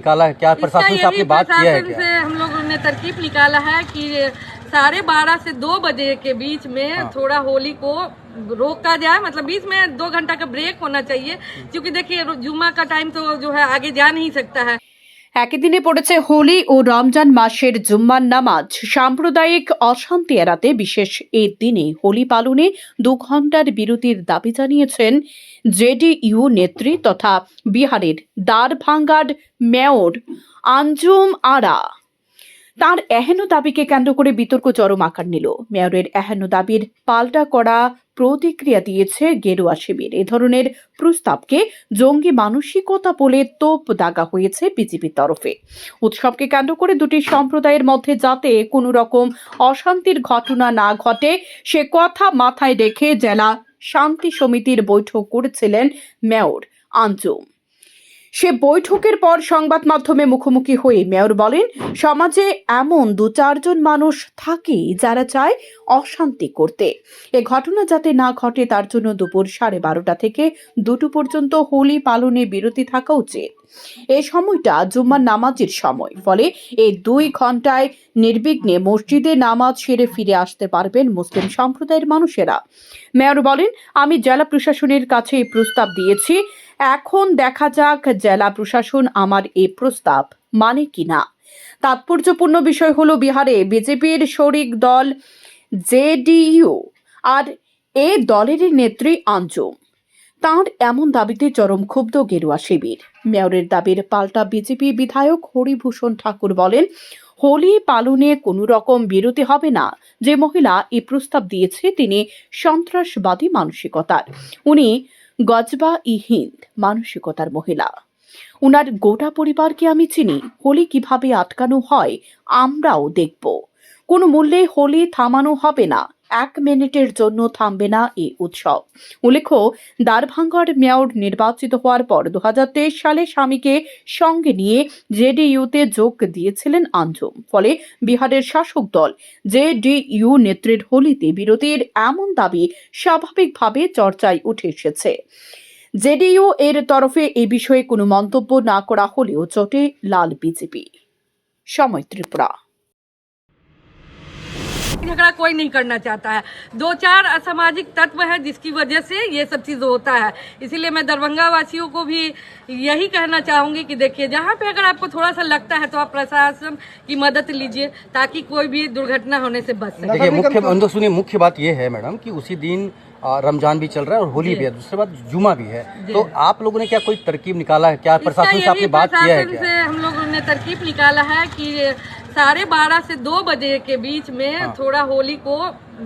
निकाला है? क्या प्रशासन से आपने बात किया है क्या? से हम लोगों ने तरकीब निकाला है कि साढ़े बारह से दो बजे के बीच में हाँ। थोड़ा होली को रोका जाए मतलब बीच में दो घंटा का ब्रेक होना चाहिए क्योंकि देखिए जुमा का टाइम तो जो है आगे जा नहीं सकता है। একই দিনে পড়েছে হোলি ও রমজান মাসের জুম্মান নামাজ। সাম্প্রদায়িক অশান্তি এড়াতে বিশেষ এই দিনে হোলি পালনে দু ঘণ্টার বিরতির দাবি জানিয়েছেন জেডিইউ নেত্রী তথা বিহারের দ্বারভাঙ্গার মেয়র আঞ্জুম আরা। তার এহেন দাবিকে কেন্দ্র করে বিতর্ক চরম আকার নিল। মেয়রের এহেন দাবির পাল্টা করা প্রতিক্রিয়া দিয়েছে গেরুয়া শিবির। এ ধরনের প্রস্তাবকে জঙ্গি মানসিকতা বলে তোপ দাগা হয়েছে বিজেপির তরফে। উৎসবকে কেন্দ্র করে দুটি সম্প্রদায়ের মধ্যে যাতে কোনো রকম অশান্তির ঘটনা না ঘটে, সে কথা মাথায় রেখে জেলা শান্তি সমিতির বৈঠক করেছিলেন মেয়র আঞ্জুম। সে বৈঠকের পর সংবাদ মাধ্যমে মুখোমুখি হয়ে মেয়র বলেন, সমাজে এমন দু চারজন মানুষ থাকে যারা চায় অশান্তি করতে। এ ঘটনা যাতে না ঘটে তার জন্য দুপুর সাড়ে বারোটা থেকে দুটো পর্যন্ত হোলি পালনে বিরতি থাকা উচিত। এই সময়টা জুম্মার নামাজের সময়। ফলে এই দুই ঘন্টায় নির্বিঘ্নে মসজিদে নামাজ সেরে ফিরে আসতে পারবেন মুসলিম সম্প্রদায়ের মানুষেরা। মেয়র বলেন, আমি জেলা প্রশাসনের কাছে এই প্রস্তাব দিয়েছি এখন দেখা যাক জেলা প্রশাসন আমার এই প্রস্তাব মানে কিনা। তাৎপর্যপূর্ণ বিষয় হলো বিহারে বিজেপির শরিক দল জেডিইউ আর এ দলেরই নেত্রী আঞ্জুম। তাঁর এমন দাবিতে চরম ক্ষুব্ধ গেরুয়া শিবির। মেয়রের দাবির পাল্টা বিজেপি বিধায়ক হরিভূষণ ঠাকুর বলেন, হোলি পালনে কোনো রকম বিরতি হবে না। যে মহিলা এই প্রস্তাব দিয়েছে তিনি সন্ত্রাসবাদী মানসিকতার। উনি গজবা ই হিন্দ, মানসিকতার মহিলা। উনার গোটা পরিবারকে আমি চিনি, হোলি কীভাবে আটকানো হয় আমরাও দেখব। কোনো মূল্যে হোলি থামানো হবে না। এক মিনিটের জন্য থামবে না এ উৎসব। উল্লেখ্য দ্বারভাঙ্গার মেয়র নির্বাচিত হওয়ার পর দু হাজার তেইশ সালে স্বামীকে সঙ্গে নিয়ে জেডিইউতে যোগ দিয়েছিলেন আঞ্জুম। ফলে বিহারের শাসক দল জেডিইউ নেত্রীর হোলিতে বিরতির এমন দাবি স্বাভাবিকভাবে চর্চায় উঠে এসেছে। জেডিইউ এর তরফে এ বিষয়ে কোনো মন্তব্য না করা হলেও চটে লাল বিজেপি। সময় ত্রিপুরা। झगड़ा कोई नहीं करना चाहता है। दो चार असामाजिक तत्व है जिसकी वजह से ये सब चीज़ होता है। इसीलिए मैं दरभंगा वासियों को भी यही कहना चाहूँगी कि देखिए जहाँ पे अगर आपको थोड़ा सा लगता है तो आप प्रशासन की मदद लीजिए ताकि कोई भी दुर्घटना होने से बच सके। देखिए मुख्य सुनिए मुख्य बात ये है मैडम कि उसी दिन रमज़ान भी चल रहा है और होली भी है दूसरी बात जुमा भी है। तो आप लोगों ने क्या कोई तरकीब निकाला है? क्या प्रशासन से आपने बात किया है क्या? से हम लोगों ने तरकीब निकाला है कि साढ़े बारह से दो बजे के बीच में हाँ। थोड़ा होली को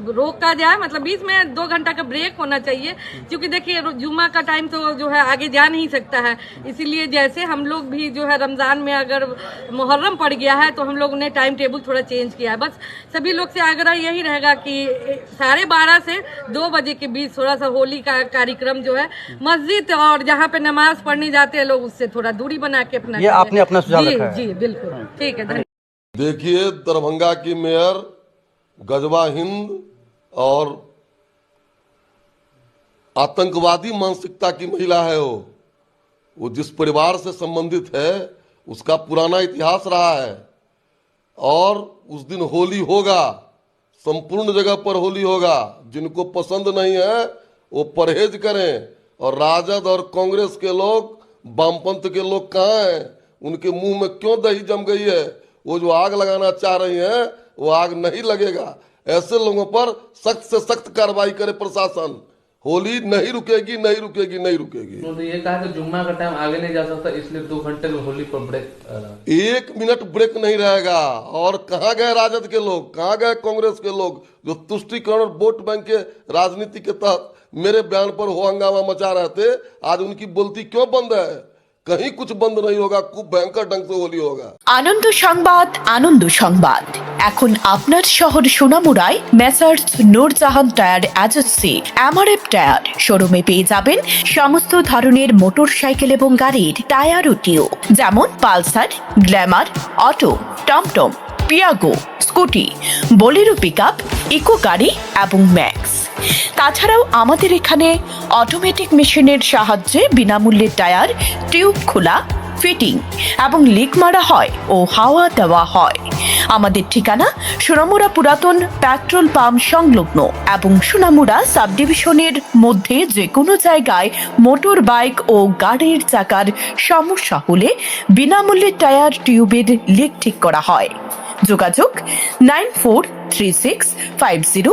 रोका जाए मतलब बीच में दो घंटा का ब्रेक होना चाहिए क्योंकि देखिए जुमा का टाइम तो जो है आगे जा नहीं सकता है। इसीलिए जैसे हम लोग भी जो है रमज़ान में अगर मुहर्रम पड़ गया है तो हम लोगों ने टाइम टेबल थोड़ा चेंज किया है। बस सभी लोग से आग्रह यही रहेगा कि साढ़े बारह से दो बजे के बीच थोड़ा सा होली का कार्यक्रम जो है मस्जिद और जहाँ पे नमाज़ पढ़ने जाते हैं लोग उससे थोड़ा दूरी बना के अपना ये आपने अपना सुझाव जी जी बिल्कुल। ठीक है धन्यवाद। देखिए, दरभंगा की मेयर गजवा हिंद और आतंकवादी मानसिकता की महिला है वो। वो जिस परिवार से संबंधित है, उसका पुराना इतिहास रहा है। और उस दिन होली होगा, संपूर्ण जगह पर होली होगा। जिनको पसंद नहीं है, वो परहेज करें। और राजद और कांग्रेस के लोग, वामपंथ के लोग कहाँ हैं? उनके मुँह में क्यों दही जम गई है? वो जो आग लगाना चाह रही हैं वो आग नहीं लगेगा। ऐसे लोगों पर सख्त से सख्त कार्रवाई करे प्रशासन। होली नहीं रुकेगी नहीं रुकेगी नहीं रुकेगी। उन्होंने ये कहा कि जुम्मा का टाइम आगे नहीं जा सकता इसलिए दो घंटे में होली पर ब्रेक एक मिनट ब्रेक नहीं रहेगा। और कहाँ गए राजद के लोग? कहाँ गए कांग्रेस के लोग? जो तुष्टिकरण और वोट बैंक के राजनीति के तहत मेरे बयान पर हो हंगामा मचा रहे थे आज उनकी बोलती क्यों बंद है? कहीं कुछ बंद नहीं होगा खूब भयंकर ढंग से होली होगा আনন্দ সংবাদ আনন্দ সংবাদ এখন আপনার শহর সোনামুড়ায় messrs Noorjahan tyre agency MRF tyre শোরুমে পেয়ে যাবেন সমস্ত ধরনের মোটর সাইকেল এবং গাড়ির টায়ার ও টিও যেমন পালসার গ্ল্যামার অটো টমটম Piaggio Scooty Bolero pickup Eeco গাড়ি এবং ম্যাক্স তাছাড়াও আমাদের এখানে অটোমেটিক মেশিনের সাহায্যে বিনামূল্যে টায়ার টিউব খোলা ফিটিং এবং লিক মারা হয় ও হাওয়া দেওয়া হয়। আমাদের ঠিকানা সোনামুড়া পুরাতন পেট্রোল পাম্প সংলগ্ন এবং সোনামুড়া সাবডিভিশনের মধ্যে যে কোনো জায়গায় মোটর বাইক ও গাড়ির চাকার সমস্যা হলে বিনামূল্যে টায়ার টিউবের লিক ঠিক করা হয়। যোগাযোগ nine four three six five zero